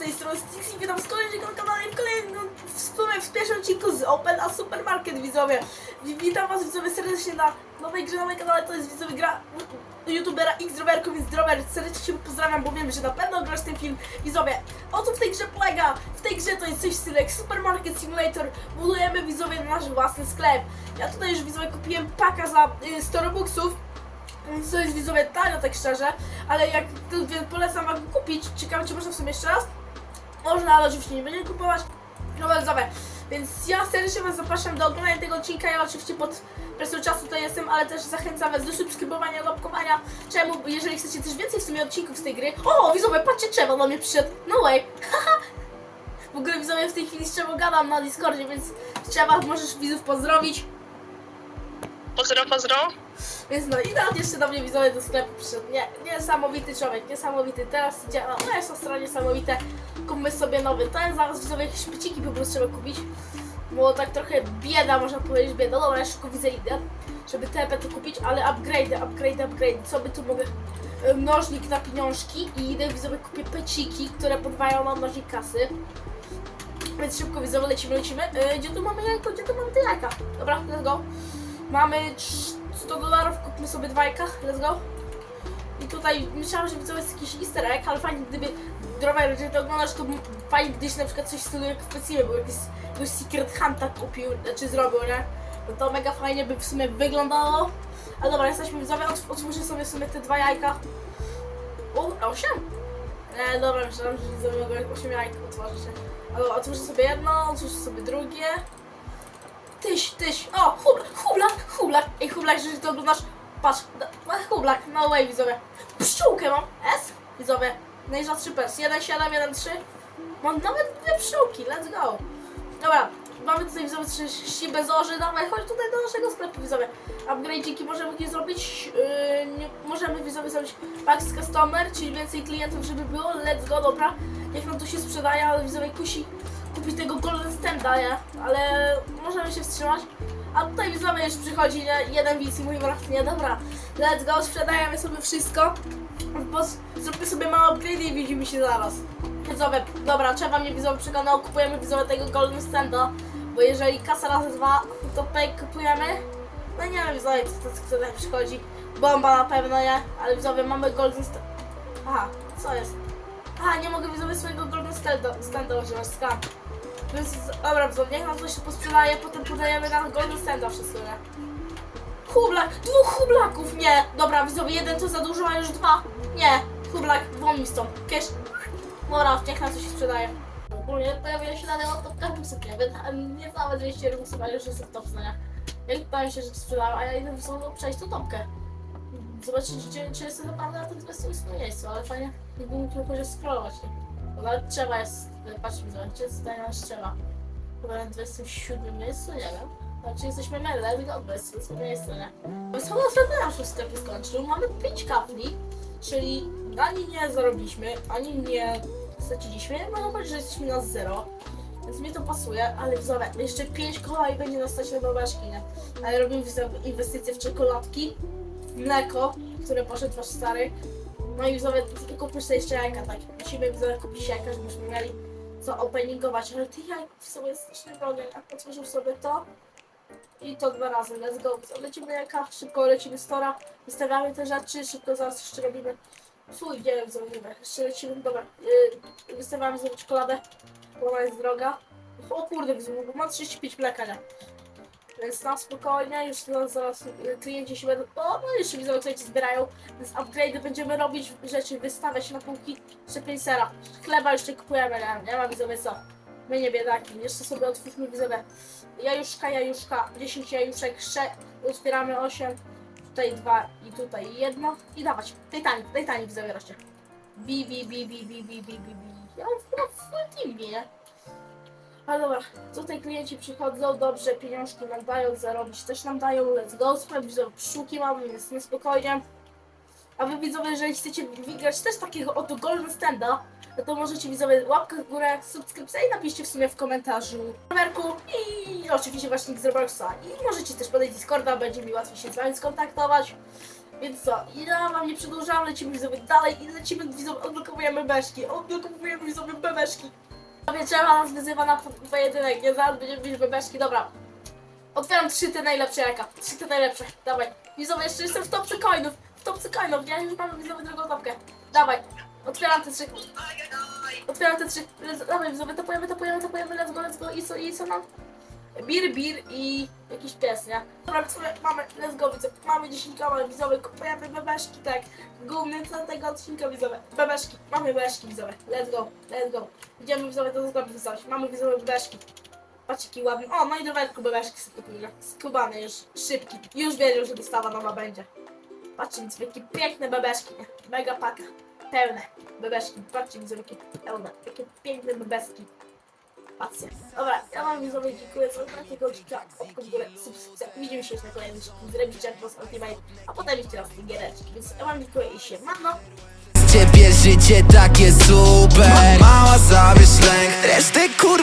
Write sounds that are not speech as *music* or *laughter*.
tej strony Stix i witam z kolejnego kanału i w kolejnym, w sumie w pierwszym odcinku z Open a Supermarket widzowie. Wi- Witam was widzowie serdecznie na nowej grze na moim kanale, to jest widzowie gra youtubera X-Drowerku, więc Drower serdecznie cię pozdrawiam, bo wiem, że na pewno grasz ten film. Widzowie, o co w tej grze polega? W tej grze to jest coś w jak Supermarket Simulator, budujemy widzowie nasz własny sklep. Ja tutaj już widzowie kupiłem paka za y, 100 robuxów, co jest widzowie tanio tak szczerze, ale jak polecam wam kupić, ciekawe czy można w sumie jeszcze raz, można, ale oczywiście nie będziemy kupować, no widzowie, więc ja serdecznie was zapraszam do oglądania tego odcinka, ja oczywiście pod presją czasu tutaj jestem, ale też zachęcam was do subskrybowania, łapkowania, czemu, jeżeli chcecie też więcej w sumie odcinków z tej gry, o widzowie, patrzcie, Trzewo do mnie przyszedł, no way, *laughs* w ogóle widzowie w tej chwili z Trzewą gadam na Discordzie, więc Trzewa możesz widzów pozdrowić, Pozdro, pozdro. Więc no i nawet jeszcze do mnie widzowie do sklepu przyszedł. Nie, niesamowity człowiek, niesamowity. Teraz idzie, no jest to niesamowite. Kupmy sobie nowy. Ten zaraz widzowie jakieś szpiciki po prostu trzeba kupić. Bo tak trochę bieda, można powiedzieć bieda. Dobra, ja szybko widzę idę, żeby TP to kupić, ale upgrade, upgrade, upgrade. Co by tu mogę? E, Mnożnik na pieniążki i idę widzowie kupię peciki, które podwajają na mnożnik kasy. Więc szybko widzowie lecimy, lecimy. E, gdzie tu mamy jajko? Gdzie tu mamy te jajka? Dobra, let's go. Mamy trz- 100 dolarów, kupmy sobie dwa jajka, let's go. I tutaj myślałam, że widzowie jest jakiś easter egg, ale fajnie gdyby Drower, jeżeli to oglądasz, to fajnie gdyś na przykład coś w stylu jak w bo jakiś, jakiegoś Secret Hunta kupił, znaczy zrobił, nie? No to mega fajnie by w sumie wyglądało. Ale dobra, jesteśmy widzowie, Otw- otwórzę sobie w sumie te dwa jajka. O, osiem? Nie, dobra, myślałam, że widzowie mogą 8 jajek otworzyć. Ale otwórzę sobie jedno, otwórzę sobie drugie. Tyś, tyś, o, hubla, hublak, hublak. Ej, hublak, jeżeli to oglądasz, patrz, no, hublak, no way, widzowie. Pszczółkę mam, S, widzowie, najrzadszy pers, 1, 7, 1, 3. Mam nawet dwie pszczółki, let's go. Dobra, mamy tutaj widzowie trzy bezorzy, dawaj, chodź tutaj do naszego sklepu, widzowie. Upgrade'iki możemy nie zrobić, yy, nie, możemy widzowie zrobić Max Customer, czyli więcej klientów, żeby było, let's go, dobra. Niech nam to się sprzedaje, ale widzowie kusi kupić tego Golden Standa, nie? Ale możemy się wstrzymać. A tutaj widzowie już przychodzi nie? jeden widz i mówi nie dobra, let's go, sprzedajemy sobie wszystko. Zróbmy sobie małe upgrade i widzimy się zaraz. Widzowie, dobra, trzeba mnie widzowie przekonał, kupujemy widzowie tego Golden Standa, bo jeżeli kasa razy dwa, to tutaj kupujemy. No nie wiem widzowie, kto, kto, kto tutaj przychodzi. Bomba na pewno, nie? Ale widzowie, mamy Golden Stand. Aha, co jest? Aha, nie mogę widzowie swojego Golden Standa, używać, skam. Więc dobra, widzowie, niech nam coś się posprzedaje, potem podajemy na Golden Standa wszystko, nie? Hublak, dwóch hublaków, nie! Dobra, widzowie, jeden to za dużo, a już dwa. Nie, hublak, dzwoni stąd. Cash. Dobra, niech nam coś się sprzedaje. Ogólnie pojawia się na to w każdym sklepie, nie całe 200 rubusów, ale już jest w topce, nie? Jak powiem się, że sprzedają, a ja idę w sobie przejść tą topkę. Zobaczyć, czy, czy jest naprawdę na tym bezpiecznym miejscu, ale fajnie, jakby mógł jakoś scrollować, nie? Trzeba jest, patrz mi zobaczcie, jest tutaj nasz trzeba. Chyba na 27 miejscu, nie wiem. Znaczy jesteśmy go, bez bez miejsca, nie? Więc chyba sobie nasz sklepie skończył, mamy 5 kapli, czyli ani nie zarobiliśmy, ani nie straciliśmy, można powiedzieć, że jesteśmy na zero. Więc mi to pasuje, ale widzowie, jeszcze 5 koła i będzie nas stać na babeczki, nie? Ale robimy inwestycje w czekoladki, mleko, które poszedł wasz stary. No i widzowie, tylko sobie jeszcze jajka, tak? Musimy widzowie kupić jajka, żebyśmy mieli co openingować, ale tych jajków w sobie jest strasznie drogie. Jak otworzył sobie to i to dwa razy, let's go. Lecimy jajka, szybko lecimy z tora, wystawiamy te rzeczy, szybko zaraz jeszcze robimy Słuchaj, nie wiem, mówimy. Jeszcze lecimy, dobra. Yy, wystawiamy sobie czekoladę, bo ona jest droga. O kurde, bo ma 35 mleka, nie? Więc na spokojnie, już zaraz, zaraz y, klienci się będą... O, no jeszcze widzą, klienci zbierają, więc upgrade będziemy robić, rzeczy wystawiać na półki, jeszcze 5 sera. Chleba jeszcze kupujemy, nie, nie ma widzowie co. My nie biedaki, jeszcze sobie otwórzmy widzowie. Jajuszka, jajuszka, 10 jajuszek, 6, otwieramy 8, tutaj 2 i tutaj jedno i dawać. Titanic, Titanic zabieracie. Bi, bi, bi, bi, bi, bi, bi, bi, bi. Ja mam w full teamie, nie? Ale dobra, tutaj klienci przychodzą, dobrze, pieniążki nam dają, zarobić też nam dają, let's go, słuchaj, widzę, pszczółki mamy, więc na spokojnie. A wy widzowie, jeżeli chcecie wygrać też takiego oto golden standa, no to możecie widzowie łapkę w górę, subskrypcja i napiszcie w sumie w komentarzu numerku i oczywiście właśnie z Robloxa. I możecie też podać Discorda, będzie mi łatwiej się z wami skontaktować. Więc co, ja wam nie przedłużam, lecimy widzowie dalej i lecimy widzowie, odblokowujemy bebeszki, odblokowujemy widzowie bebeszki. Trzeba nas wyzywa na po- pojedynek, nie zaraz będziemy bić bebeszki, dobra. Otwieram trzy te najlepsze jaka, trzy te najlepsze, dawaj. Widzowie, jeszcze jestem w topce coinów, w topce coinów, ja już mam widzowie drugą topkę. Dawaj, otwieram te trzy, otwieram te trzy, Let's- dawaj widzowie, topujemy, topujemy, topujemy, let's go, let's go, i co, i co nam? Bir, bir i jakiś pies, nie? Dobra, widzowie, mamy, let's go, widzowie, mamy 10 koła, widzowie, kupujemy bebeszki, tak. Główny cel tego odcinka, widzowie, bebeszki, mamy bebeszki, widzowie, let's go, let's go. Idziemy, widzowie, do sklepu wystawić, mamy, widzowie, bebeszki. Patrzcie, jaki ładny, o, no i do werku bebeszki sobie kupimy, skubany już, szybki, już wiedział, że dostawa nowa będzie. Patrzcie, widzowie, jakie piękne bebeszki, nie? mega paka, pełne bebeszki, patrzcie, widzowie, jakie pełne, jakie piękne bebeszki. Patrzcie. Dobra, ja wam widzowie dziękuję za tego odcinka. Łapkę w górę, subskrypcja. Widzimy się już na kolejnym odcinku. Zrobicie jak was Ultimate, a potem jeszcze raz te giereczki. Więc ja wam dziękuję i się mano. Z ciebie życie takie super Mała zabierz lęk Resztę kur...